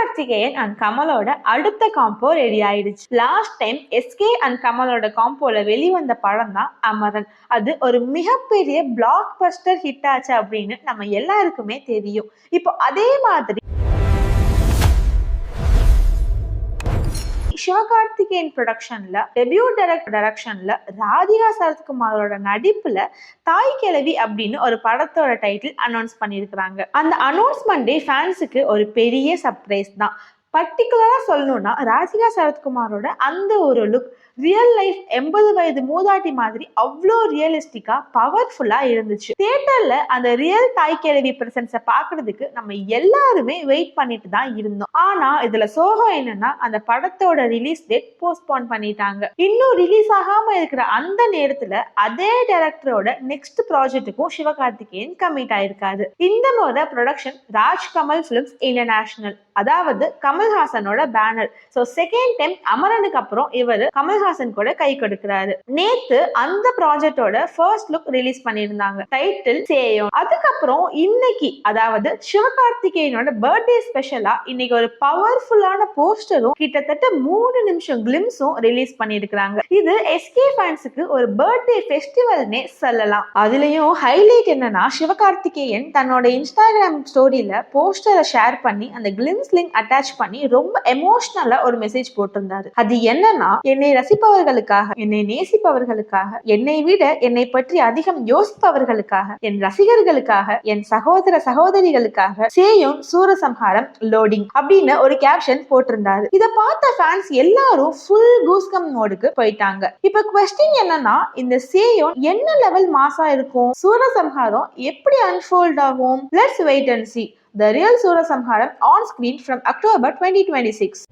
Sivakarthikeyan and கமலோட அடுத்த combo ready ஆயிடுச்சு. லாஸ்ட் டைம் எஸ்கே அண்ட் கமலோட காம்போல வெளிவந்த படம் தான் அமரன். அது ஒரு மிகப்பெரிய பிளாக் பஸ்டர் ஹிட் ஆச்சு அப்படின்னு நம்ம எல்லாருக்குமே தெரியும். இப்போ அதே மாதிரி சிவகார்த்திகேயன் ப்ரொடக்ஷன்ல டெபியூ டைரக்ட் டைரக்ஷன்ல ராதிகா சரத்குமாரோட நடிப்புல தாய் கிழவி அப்படின்னு ஒரு படத்தோட டைட்டில் அனௌன்ஸ் பண்ணியிருக்கிறாங்க. அந்த அனௌன்ஸ்மெண்டே ஃபேன்ஸுக்கு ஒரு பெரிய சர்ப்ரைஸ் தான். பர்டிகுலராக சொல்லணும்னா ராஜிகா சரத்குமாரோட அந்த ஒரு லுக் ரியல் லைஃப் எண்பது வயது மூதாட்டி மாதிரி அவ்வளோ ரியலிஸ்டிக்காக பவர்ஃபுல்லாக இருந்துச்சு. தியேட்டரில் அந்த ரியல் தாய் கேள்வி பிரசன்ஸை பார்க்கறதுக்கு நம்ம எல்லாருமே வெயிட் பண்ணிட்டு தான் இருந்தோம். ஆனால் இதில் சோகம் என்னன்னா அந்த படத்தோட ரிலீஸ் டேட் போஸ்ட்போன் பண்ணிட்டாங்க. இன்னும் ரிலீஸ் ஆகாமல் இருக்கிற அந்த நேரத்தில் அதே டேரக்டரோட நெக்ஸ்ட் ப்ராஜெக்ட்டுக்கும் சிவகார்த்திகேயன் கமிட் ஆயிருக்காரு. இந்த முறை production Raj Kamal films international அதாவது கமல்ஹாசனோட பேனர் ஸோ செகண்ட் டைம் அமரனுக்கு அப்புறம் இவர் கமல்ஹாசன் கூட கை கொடுக்கிறாரு. நேத்து அந்த ப்ராஜெக்டோட ஃபர்ஸ்ட் லுக் ரிலீஸ் பண்ணியிருந்தாங்க. டைட்டில் சேயம். அதுக்கப்புறம் இன்னைக்கு அதாவது சிவகார்த்திகேயனோட பர்த்டே ஸ்பெஷலா இன்னைக்கு ஒரு பவர்ஃபுல்லான போஸ்டரும் கிட்டத்தட்ட மூணு நிமிஷம் கிளிம்ஸும் ரிலீஸ் பண்ணியிருக்கிறாங்க. இது எஸ்கே ஃபேன்ஸுக்கு ஒரு பர்த்டே ஃபெஸ்டிவல்னே சொல்லலாம். அதுலயும் ஹைலைட் என்னன்னா சிவகார்த்திகேயன் தன்னோட இன்ஸ்டாகிராம் ஸ்டோரியில போஸ்டரை ஷேர் பண்ணி அந்த கிளிம்ஸ் லிங்க் அட்டாச் பண்ணி ரொம்ப எமோஷனலா ஒரு மெசேஜ் போட்டிருந்தாரு. அது என்னன்னா என்னை ரசிப்பவர்களுக்காக என்னை நேசிப்பவர்களுக்காக என்னை விட என்னை பற்றி அதிகம் யோசிப்பவர்களுக்காக என் ரசிகர்களுக்காக என் சகோதர சகோதரிகளுக்காக சேயும் சூரசம்ஹாரம் லோடிங் அப்படின்னு ஒரு கேப்ஷன் போட்டிருந்தாரு. இதை பார்த்த ஃபேன்ஸ் எல்லாரும் ஃபுல் கூஸ்கம் மோடுக்கு போயிட்டாங்க. இப்ப கொஸ்டின் என்னன்னா இந்த சேயோன் என்ன லெவல் மாசா இருக்கும்? சூரசம்ஹாரம் எப்படி அன்ஃபோல்ட் ஆகும்? Let's wait and see The real Sura Samharam on screen from October 2026.